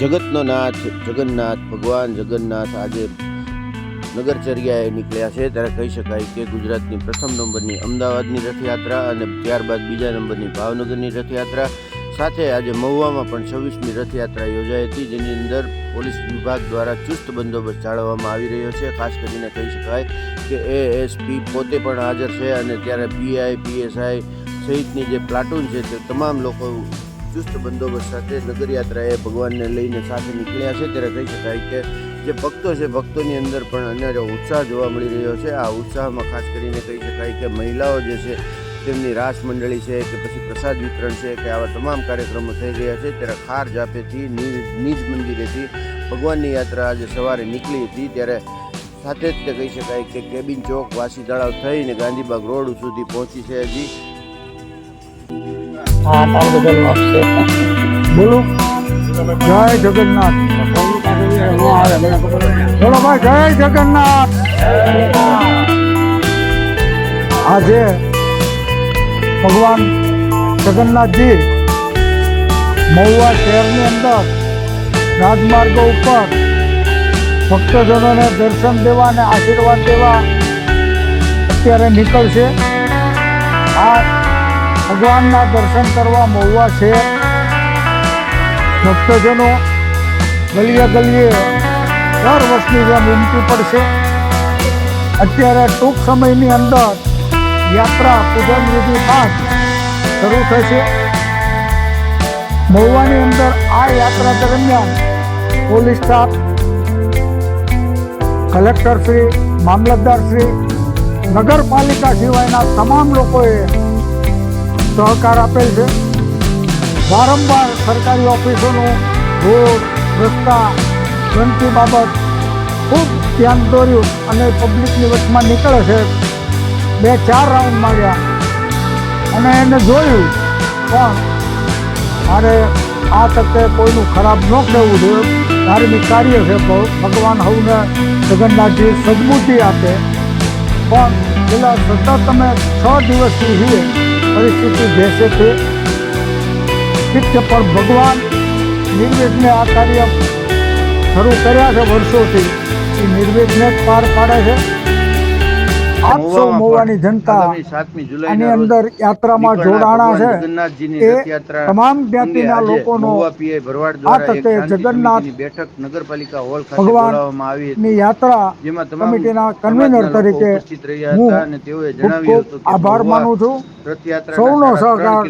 જગતનો નાથ, જગન્નાથ, ભગવાન જગન્નાથ આજે નગરચર્યાએ નીકળ્યા છે. ત્યારે કહી શકાય કે ગુજરાતની પ્રથમ નંબરની અમદાવાદની રથયાત્રા અને ત્યારબાદ બીજા નંબરની ભાવનગરની રથયાત્રા. સાથે આજે મહુવામાં પણ છવ્વીસમી રથયાત્રા યોજાઈ હતી, જેની અંદર પોલીસ વિભાગ દ્વારા ચુસ્ત બંદોબસ્ત જાળવવામાં આવી રહ્યો છે. ખાસ કરીને કહી શકાય કે એએસપી પોતે પણ હાજર છે અને ત્યારે પીઆઈ પીએસઆઈ સહિતની જે પ્લાટૂન છે તે તમામ લોકો ચુસ્ત બંદોબસ્ત સાથે નગરયાત્રાએ ભગવાનને લઈને સાથે નીકળ્યા છે. ત્યારે કહી શકાય કે જે ભક્તો છે, ભક્તોની અંદર પણ અનેરો ઉત્સાહ જોવા મળી રહ્યો છે. આ ઉત્સાહમાં ખાસ કરીને કહી શકાય કે મહિલાઓ જે છે, તેમની રાસ મંડળી છે કે પછી પ્રસાદ વિતરણ છે કે આવા તમામ કાર્યક્રમો થઈ રહ્યા છે. ત્યારે ખાર જાપેથી નિજ મંદિરેથી ભગવાનની યાત્રા આજે સવારે નીકળી હતી. ત્યારે સાથે જ તે કહી શકાય કે કેબિન ચોક, વાસી તળાવ થઈને ગાંધીબાગ રોડ સુધી પહોંચી છે હજી. હા, તારું બધું આપશે બોલો. જય જગન્નાથ. બોલો ભાઈ, જય જગન્નાથ. આજે ભગવાન જગન્નાથજી મહુવા શહેરની અંદર રાજમાર્ગો ઉપર ભક્તજનોને દર્શન દેવા અને આશીર્વાદ દેવા અત્યારે નીકળશે. આ ભગવાનના દર્શન કરવા મહુવા શહેર ભક્તજનો, ગલીએ ગલીએ દર વર્ષની જેમ ઉમટી પડશે. અત્યારે ટૂંક સમયની અંદર યાત્રા પૂજન વિધિ બાદ શરૂ થશે. મહુવાની અંદર આ યાત્રા દરમિયાન પોલીસ સ્ટાફ, કલેક્ટર મામલતદારશ્રી મામલતદાર શ્રી, નગરપાલિકા સિવાયના તમામ લોકોએ સહકાર આપેલ છે. વારંવાર સરકારી ઓફિસોનું રોડ, રસ્તા, ગંદકી બાબત ખૂબ ધ્યાન દોર્યું અને પબ્લિકની વચમાં નીકળે છે. બે, ચાર રાઉન્ડ માર્યા. અને એને જોયું, પણ મારે આ તકે કોઈનું ખરાબ ન કહેવું જોઈએ. ધાર્મિક કાર્ય છે ભગવાન હવને જગન્નાથજી સદબુદ્ધિ આપે. પણ પેલા સતત તમે છ દિવસથી છીએ પરિસ્થિતિ જેસે તે ઠીક છે પણ ભગવાન નિર્વેદને આ કાર્ય શરૂ કર્યા છે વર્ષોથી. એ નિર્વેદને જ પાર પાડે છે. આપ મોવાની જનતા. આની અંદર યાત્રામાં જોડાણા છે. એ તમામ જ્ઞાતિના લોકોનો આ તકે જગન્નાથ બેઠક નગરપાલિકા હોલ ખાતે ભગવાનની યાત્રા કમિટીના કન્વીનર તરીકે હું ખૂબ જણાવ્યું હતું કે આભાર માનું છું. સૌનો સહકાર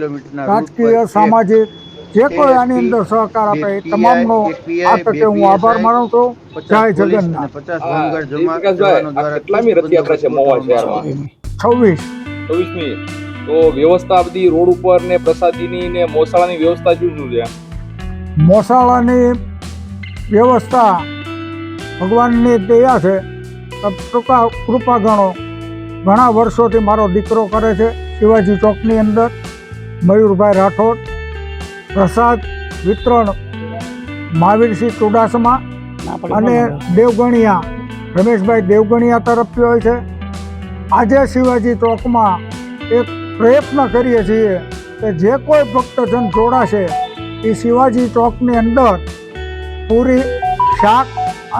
રાજકીય સામાજિક જે કોઈ આની અંદર સહકાર આપે તમામનો આ તકે હું આભાર માનું છું. જય જગન્નાથ? છવ્વીસ. છવ્વીસમી. તો વ્યવસ્થા બધી રોડ ઉપર ને પ્રસાદીની ને મોસાળાની વ્યવસ્થા શું શું છે? મોસાળાની વ્યવસ્થા ભગવાનની દયા છે. કૃપા કૃપા ગણો. ઘણા વર્ષોથી મારો દીકરો કરે છે. શિવાજી ચોકની અંદર મયુરભાઈ રાઠોડ પ્રસાદ વિતરણ મહાવીરસિંહ ચુડાસમા અને દેવગણિયા રમેશભાઈ દેવગણિયા તરફથી હોય છે. આજે શિવાજી ચોકમાં એક પ્રયત્ન કરીએ છીએ કે જે કોઈ ભક્તજન જોડાશે એ શિવાજી ચોકની અંદર પૂરી શાક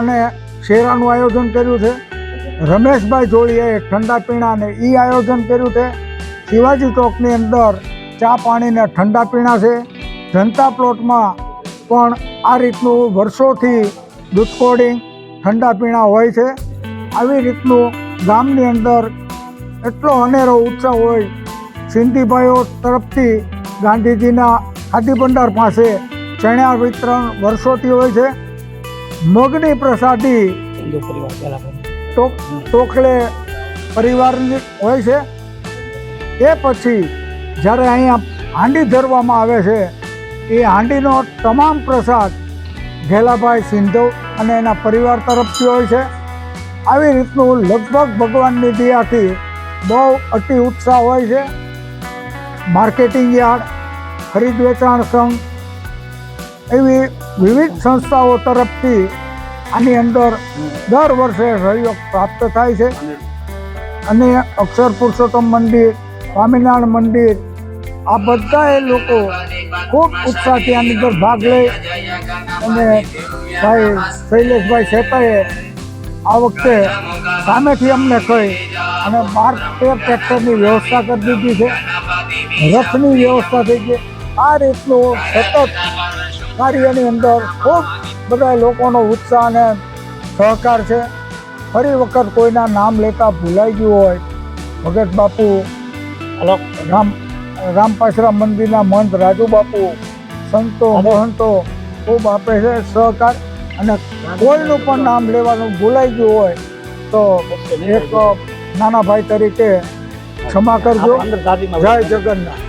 અને શેરાનું આયોજન કર્યું છે. રમેશભાઈ જોડીએ ઠંડા પીણાને એ આયોજન કર્યું છે. શિવાજી ચોકની અંદર ચા પાણીને ઠંડા પીણા છે. જનતા પ્લોટમાં પણ આ રીતનું વર્ષોથી દૂધ ઠંડા પીણા હોય છે. આવી રીતનું ગામની અંદર એટલો અનેરો ઉત્સવ હોય, સિંધીભાઈઓ તરફથી ગાંધીજીના ખાદી ભંડાર પાસે ચણ્યા વિતરણ વર્ષોથી હોય છે. મગની પ્રસાદી ટોકલે પરિવારની હોય છે. એ પછી જ્યારે અહીંયા હાંડી ધરવામાં આવે છે એ હાંડીનો તમામ પ્રસાદ ઘેલાભાઈ સિંધવ અને એના પરિવાર તરફથી હોય છે. આવી રીતનું લગભગ ભગવાનની દયાથી બહુ અતિ ઉત્સાહ હોય છે. માર્કેટિંગ યાર્ડ, ખરીદ વેચાણ સંઘ એવી વિવિધ સંસ્થાઓ તરફથી આની અંદર દર વર્ષે સહયોગ પ્રાપ્ત થાય છે. અને અક્ષર પુરુષોત્તમ મંદિર, સ્વામિનારાયણ મંદિર આ બધા એ લોકો ખૂબ ઉત્સાહથી આની અંદર ભાગ લઈ અને ભાઈ શૈલેષભાઈ શેતાએ આ વખતે સામેથી અમને કહી અને બાર તેર ટ્રેક્ટરની વ્યવસ્થા કરી દીધી છે. રથની વ્યવસ્થા થઈ ગઈ આ રીતનું સતત કાર્યની અંદર ખૂબ બધા લોકોનો ઉત્સાહ અને સહકાર છે. ફરી વખત કોઈના નામ લેતા ભૂલાઈ ગયું હોય. ભગત બાપુ રામ રામપાસરા મંદિરના મંત રાજુ બાપુ સંતો મહંતો ખૂબ આપે છે સહકાર. અને કોઈનું પણ નામ લેવાનું ભૂલાઈ ગયું હોય તો એક નાના ભાઈ તરીકે ક્ષમા કરજો. જય જગન્નાથ.